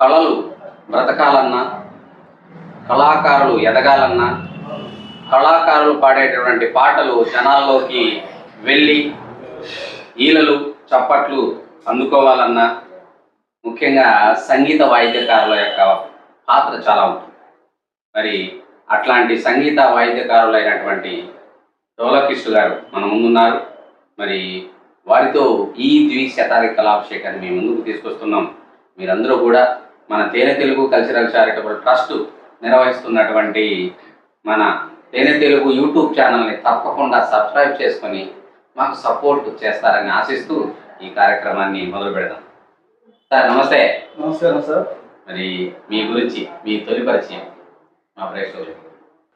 కళలు బ్రతకాలన్నా కళాకారులు ఎదగాలన్నా కళాకారులు పాడేటటువంటి పాటలు జనాల్లోకి వెళ్ళి ఈలలు చప్పట్లు అందుకోవాలన్నా ముఖ్యంగా సంగీత వాయిద్యకారుల యొక్క పాత్ర చాలా ఉంటుంది. మరి అట్లాంటి సంగీత వాయిద్యకారులైనటువంటి డోలకిష్టు గారు మన ముందున్నారు. మరి వారితో ఈ ద్విశతాది కళాభిషేకాన్ని మేము ముందుకు తీసుకొస్తున్నాం. మీరందరూ కూడా మన తేనె తెలుగు కల్చరల్ చారిటబుల్ ట్రస్ట్ నిర్వహిస్తున్నటువంటి మన తేనె తెలుగు యూట్యూబ్ ఛానల్ని తప్పకుండా సబ్స్క్రైబ్ చేసుకొని మాకు సపోర్ట్ చేస్తారని ఆశిస్తూ ఈ కార్యక్రమాన్ని మొదలు పెడదాం. సార్ నమస్తే. నమస్కారం సార్. మరి మీ గురించి మీ తొలి పరిచయం మా ప్రేక్షకులు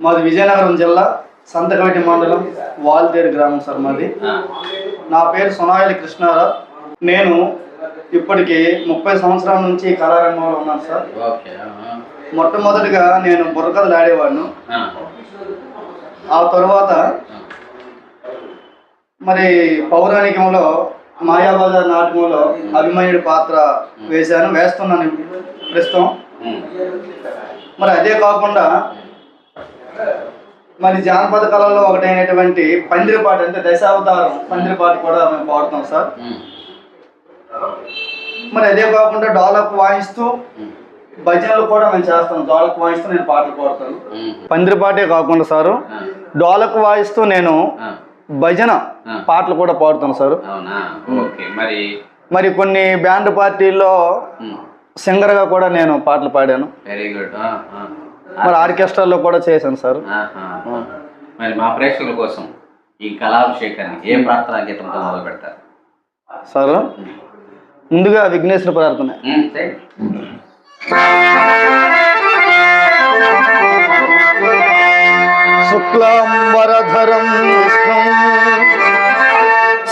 మాది విజయనగరం జిల్లా సంతకవేటి మండలం వాల్తేరు గ్రామం సార్ మాది. నా పేరు సొనాయలి కృష్ణారావు. నేను ఇప్పటికి ముప్పై సంవత్సరాల నుంచి కళారంగంలో ఉన్నాను సార్. మొట్టమొదటిగా నేను బుర్రకథలు ఆడేవాడిను. ఆ, తర్వాత. మరి పౌరాణికంలో మాయాబజార్ నాటకంలో అభిమన్యుడి పాత్ర వేశాను వేస్తున్నాను ప్రస్తుతం. మరి అదే కాకుండా మరి జానపద కళల్లో ఒకటైనటువంటి పందిరిపాట అంటే దశావతారం పందిరిపాట కూడా మేము పాడుతాం సార్. మరి అదే కాకుండా డోలక్ వాయిస్తూ భజనలు కూడా మేము చేస్తాం. డోలక్ వాయిస్తూ నేను పాటలు పాడతాను. పందిరిపాటే కాకుండా సారు డోలక్ వాయిస్తూ నేను భజన. పాటలు కూడా పాడుతాను సార్. మరి? మరి కొన్ని బ్యాండ్ పార్టీల్లో సింగర్గా కూడా నేను పాటలు పాడాను. వెరీ గుడ్ మరి ఆర్కెస్ట్రాల్లో కూడా చేశాను సార్. మరి మా ప్రేక్షకుల కోసం ఈ కళాభిషేకాన్ని ఏ ప్రార్థనా గీతంతో మొదలు పెడతారు సార్ ముందుగా విఘ్నేశ్వర ప్రార్థన. శుక్లాంబరధరం విష్ణుం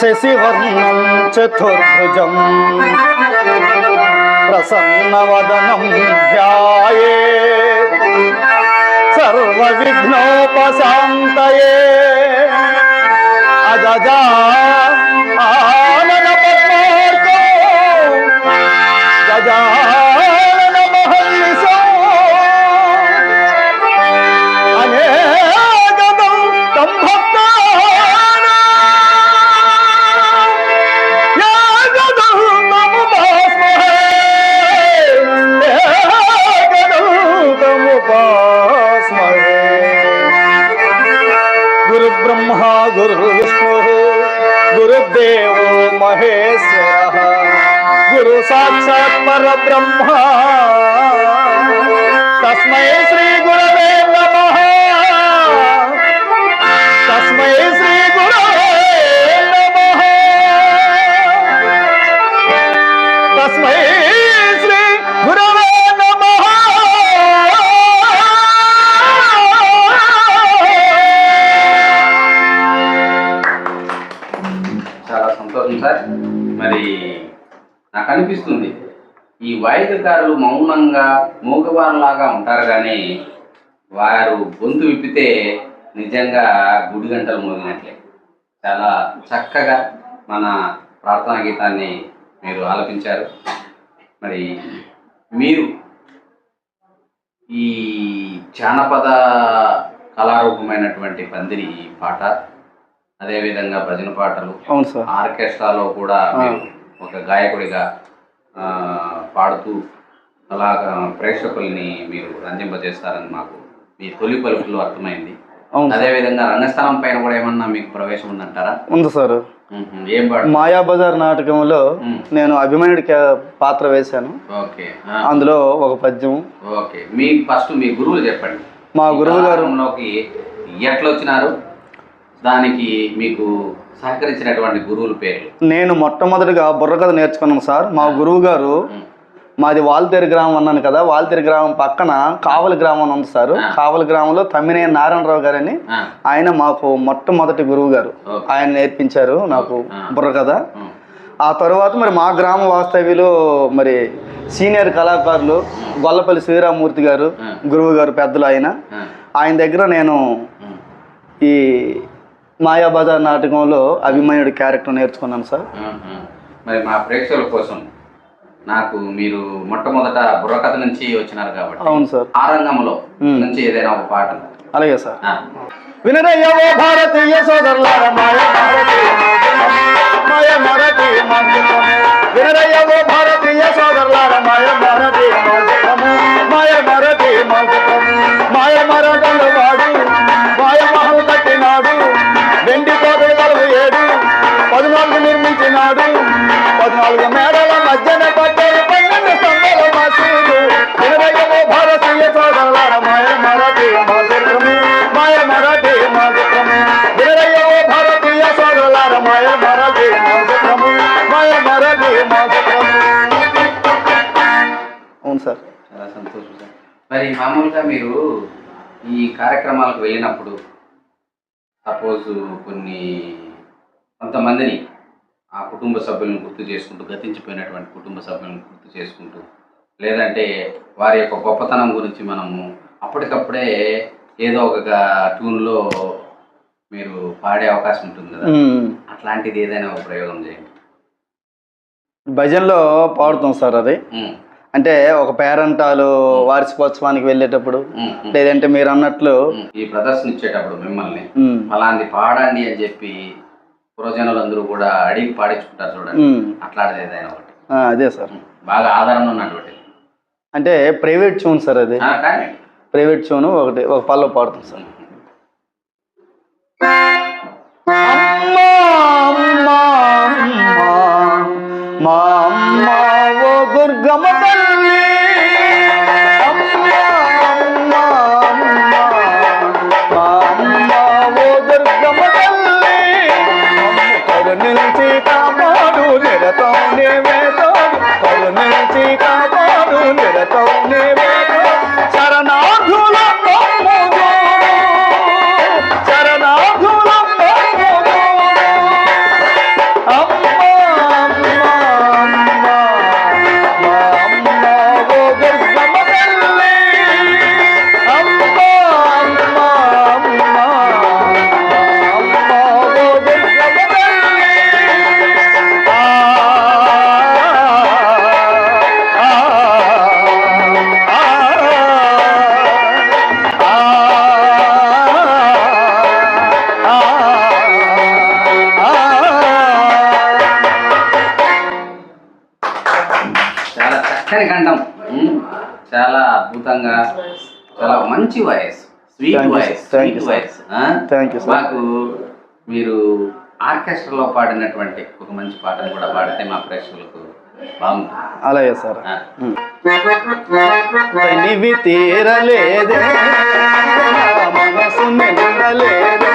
శశివర్ణం చతుర్భుజం. ప్రసన్నవదనం ధ్యాయే సర్వవిఘ్నోపశాంతయే. అజజా సాక్షాత్ తస్మై శ్రీ ఈ వాయిద్యకారులు మౌనంగా మూగవారిలాగా ఉంటారు కానీ వారు గొంతు విప్పితే నిజంగా గుడి గంటలు మోగినట్లే. చాలా చక్కగా మన ప్రార్థనా గీతాన్ని మీరు ఆలపించారు. మరి మీరు ఈ జానపద కళారూపమైనటువంటి పందిరి పాట అదేవిధంగా భజన పాటలు ఆర్కెస్ట్రాలో కూడా ఒక గాయకుడిగా పాడుతూ అలాగా ప్రేక్షకుల్ని మీరు రంజింపజేస్తారని మాకు మీ తొలి పలుకులు అర్థమైంది. అదేవిధంగా రంగస్థలం పైన కూడా ఏమన్నా మీకు ప్రవేశం ఉందంటారా? ఉంది సార్. పాడు? మాయాబజార్ నాటకంలో. నేను అభిమన్యుడి కా- పాత్ర వేశాను. అందులో ఒక పద్యం. ఓకే మీ ఫస్ట్ మీ గురువులు చెప్పండి. మా గురువు గారు ఎట్లా వచ్చినారు దానికి మీకు సహకరించినటువంటి గురువుల పేర్లు నేను మొట్టమొదటిగా బుర్రకథ నేర్చుకున్నాను సార్ మా గురువు గారు. మాది వాల్తేరు గ్రామం అన్నాను కదా వాల్తేరు గ్రామం పక్కన కావలి గ్రామం ఉంది సార్. కావలి గ్రామంలో తమ్మినేని నారాయణరావు గారని ఆయన మాకు మొట్టమొదటి గురువు గారు. ఆయన నేర్పించారు నాకు. బుర్రకథ. ఆ తర్వాత మరి మా గ్రామ వాస్తవ్యులు మరి సీనియర్ కళాకారులు గొల్లపల్లి శ్రీరామూర్తి గారు. గురువు గారు పెద్దలు ఆయన ఆయన దగ్గర నేను. ఈ మాయాబజార్ నాటకంలో అభిమన్యుడి క్యారెక్టర్ నేర్చుకున్నాను సార్. మరి మా ప్రేక్షకుల కోసం నాకు మీరు మొట్టమొదట బుర్రకథ నుంచి వచ్చినారు కాబట్టి అవును సార్ ఆ రంగంలో. నుంచి ఏదైనా ఒక పాట అలాగే సార్ ఆ, వినరయ్యవో భారతీయ సోదరులార మాయ భారతీయ మాయ మరటి వినరయ్యవో భారతీయ సోదరులార మాయ భారతీయ మాయ మరటి మాయ మరటల మేడల మధ్యన పట్టాడు పన్నెండు స్తంభాల మసీదు. వినరయ్యవో భారతీయ సోదరులార మాయ మరటి మాయ మరాఠీ మాతృము వినరయ్యవో భారతీయ సోదరులార మాయ మరాఠీ మాతృము మాయ మరాఠీ మాతృము అవును సార్. చాలా సంతోషం సార్. మరి మామూలుగా మీరు ఈ కార్యక్రమాలకు వెళ్ళినప్పుడు సపోజ్ కొన్ని కొంతమందిని ఆ కుటుంబ సభ్యులను గుర్తు చేసుకుంటూ గతించిపోయినటువంటి కుటుంబ సభ్యులను గుర్తు చేసుకుంటూ లేదంటే వారి యొక్క గొప్పతనం గురించి మనము అప్పటికప్పుడే ఏదో ఒక ట్యూన్లో మీరు పాడే అవకాశం ఉంటుంది కదా. అట్లాంటిది ఏదైనా ఒక ప్రయోగం చేయండి భజనలో పాడుతాం సార్ అది అంటే ఒక పేరంటాలు వార్షికోత్సవానికి వెళ్ళేటప్పుడు లేదంటే మీరు అన్నట్లు. ఈ ప్రదర్శన ఇచ్చేటప్పుడు మిమ్మల్ని మ్మ్. అలాంటి పాడండి అని చెప్పి పురజనులందరూ కూడా అడిగి పాడించుకుంటారు చూడండి. అట్లాంటిది ఏదైనా ఒకటి. అదే సార్. బాగా ఆధారంగా ఉన్నటువంటి అంటే ప్రైవేట్ ట్యూన్ సార్ అది. ప్రైవేట్ ట్యూన్ ఒకటి ఒక పల్లె పాడుతాం సార్. కంఠం. ఉమ్, చాలా అద్భుతంగా చాలా మంచి voice. Sweet voice sweet. Voice. మాకు మీరు ఆర్కెస్ట్రాలో పాడినటువంటి ఒక మంచి పాటను కూడా పాడితే మా ప్రేక్షకులకు బాగుంటుంది. అలాగే సార్. తీరలేదే నా మనసు నిండలేదే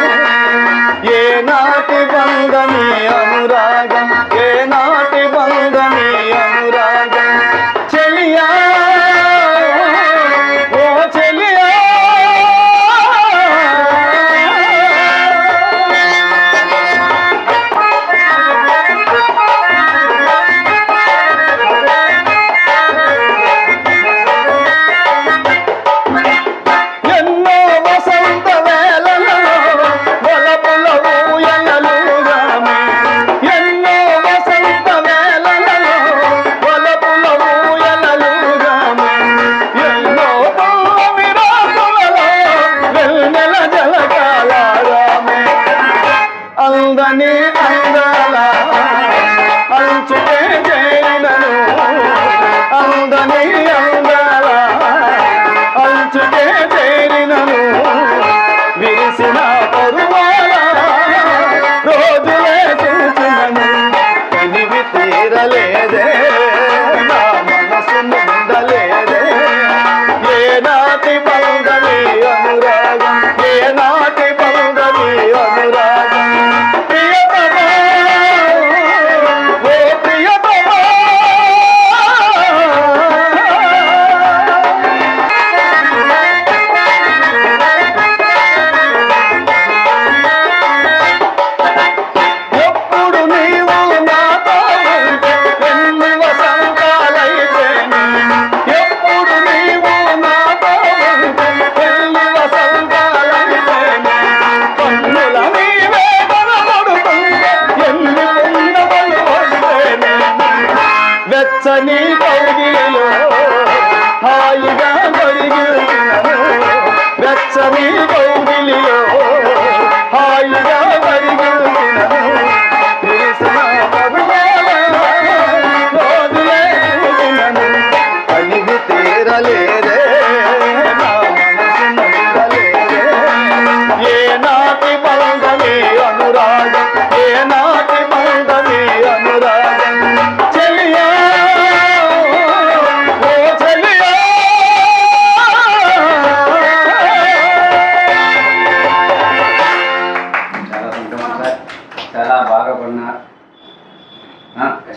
చాలా బాగా పడినారు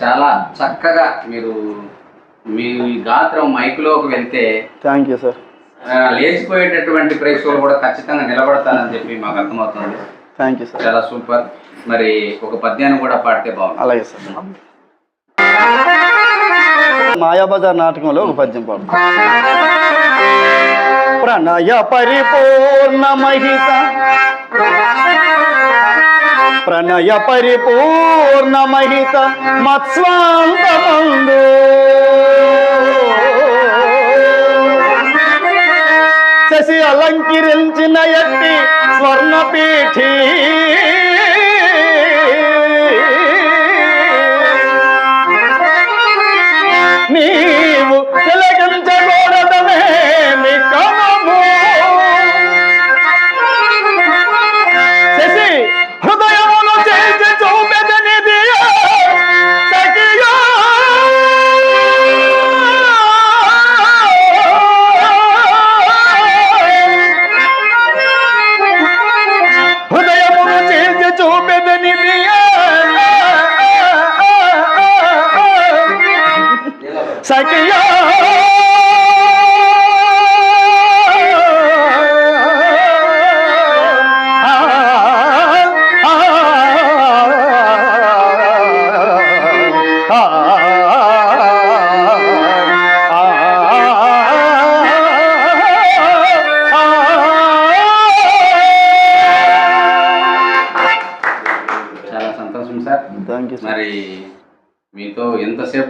చాలా చక్కగా మీరు మీ గాత్రం మైకులోకి వెళ్తే థ్యాంక్ యూ సార్ లేచిపోయేటటువంటి ప్రేక్షకులు కూడా ఖచ్చితంగా నిలబడతారని చెప్పి మాకు అర్థమవుతుంది. థ్యాంక్ యూ సార్ చాలా సూపర్. మరి ఒక పద్యాన్ని కూడా పాడితే బాగుంది అలాగే సార్ మాయాబజార్ నాటకంలో ఒక పద్యం పాడు ప్రణయ పరిపూర్ణ మహిత. ప్రణయ పరిపూర్ణమహిత మత్స్వాంతమందు. శశి అలంకరించిన ఎట్టి స్వర్ణపీఠీ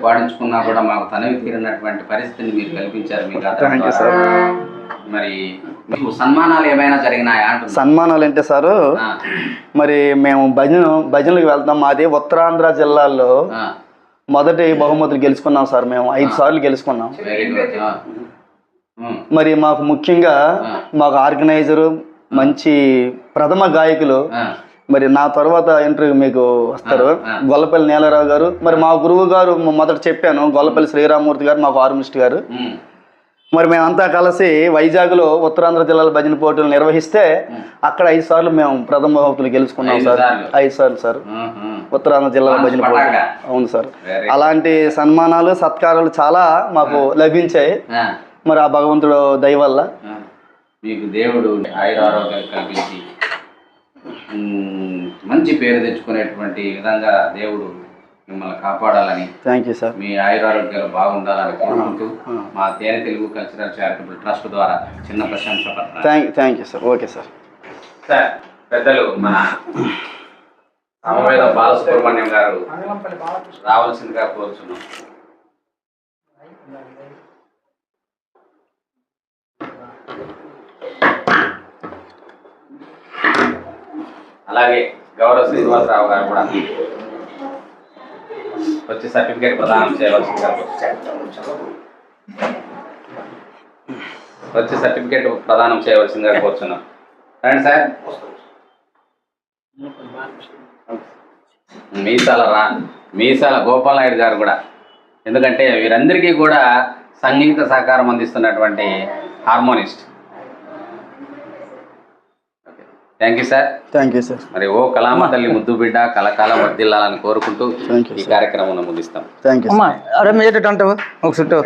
పాడించుకున్నా కూడా మాకు తనవి తీరినటువంటి పరిస్థితిని మీరు కల్పించారు మీ మరి మీకు సన్మానాలు ఏమైనా జరిగినాయా సన్మానాలు అంటే సారు? మరి మేము భజన భజనలకు వెళ్తాం. మాది ఉత్తరాంధ్ర జిల్లాలో ఆ, మొదటి బహుమతులు గెలుచుకున్నాం సార్ మేము. ఐదు సార్లు గెలుచుకున్నాం. మరి మాకు ముఖ్యంగా మాకు ఆర్గనైజరు మంచి ప్రథమ గాయకులు మరి నా తర్వాత ఇంటర్వ్యూ మీకు వస్తారు. గొల్లపల్లి నీలరావు గారు. మరి మా గురువు గారు మ- మొదట చెప్పాను గొల్లపల్లి శ్రీరామూర్తి గారు మాకు హార్మోనిస్ట్ గారు. మరి మేమంతా కలిసి వైజాగ్లో ఉత్తరాంధ్ర జిల్లాల భజన పోటీలు నిర్వహిస్తే అక్కడ ఐదు సార్లు మేము ప్రథమ బహుమతులు గెలుచుకున్నాం సార్? ఐదు సార్లు సార్. ఉత్తరాంధ్ర జిల్లాల భజన పోటీ. పటాకా. అవును సార్. అలాంటి సన్మానాలు సత్కారాలు చాలా మాకు లభించాయి. మరి ఆ భగవంతుడు దయ వల్ల. ఆ. మీకు దేవుడు ఆయుర ఆరోగ్యాలు కల్పించి మంచి పేరు తెచ్చుకునేటువంటి విధంగా దేవుడు మిమ్మల్ని కాపాడాలని థ్యాంక్ యూ సార్ మీ ఆయురారోగ్యాలు బాగుండాలని కోరుకుంటూ మా తేనె తెలుగు కల్చరల్ చారిటబుల్ ట్రస్ట్ ద్వారా చిన్న ప్రశంస thank thank you sir okay sir sir పెద్దలు మన సమవేద బాలసుబ్రహ్మణ్యం గారు రావాల్సిందిగా కోరుచున్నాం. అలాగే గౌరవ శ్రీనివాసరావు గారు కూడా వచ్చి సర్టిఫికేట్ ప్రదానం చేయవలసిందిగా వచ్చి సర్టిఫికేట్ ప్రదానం చేయవలసిందిగా కోరుచున్నాం. రండి సార్. మీసాల రా మీసాల గోపాల్ నాయుడు గారు కూడా. ఎందుకంటే వీరందరికీ కూడా సంగీత సహకారం అందిస్తున్నటువంటి harmonist. Thank you sir thank you sir మరి ఓ కళామ తల్లి ముద్దు బిడ్డ కలకాలం వర్దిల్లాలని కోరుకుంటూ ఈ కార్యక్రమం ముగిస్తాం. థ్యాంక్ యూ అమ్మా అరే మీ ఏటంటావు ఒక చుట్టూ.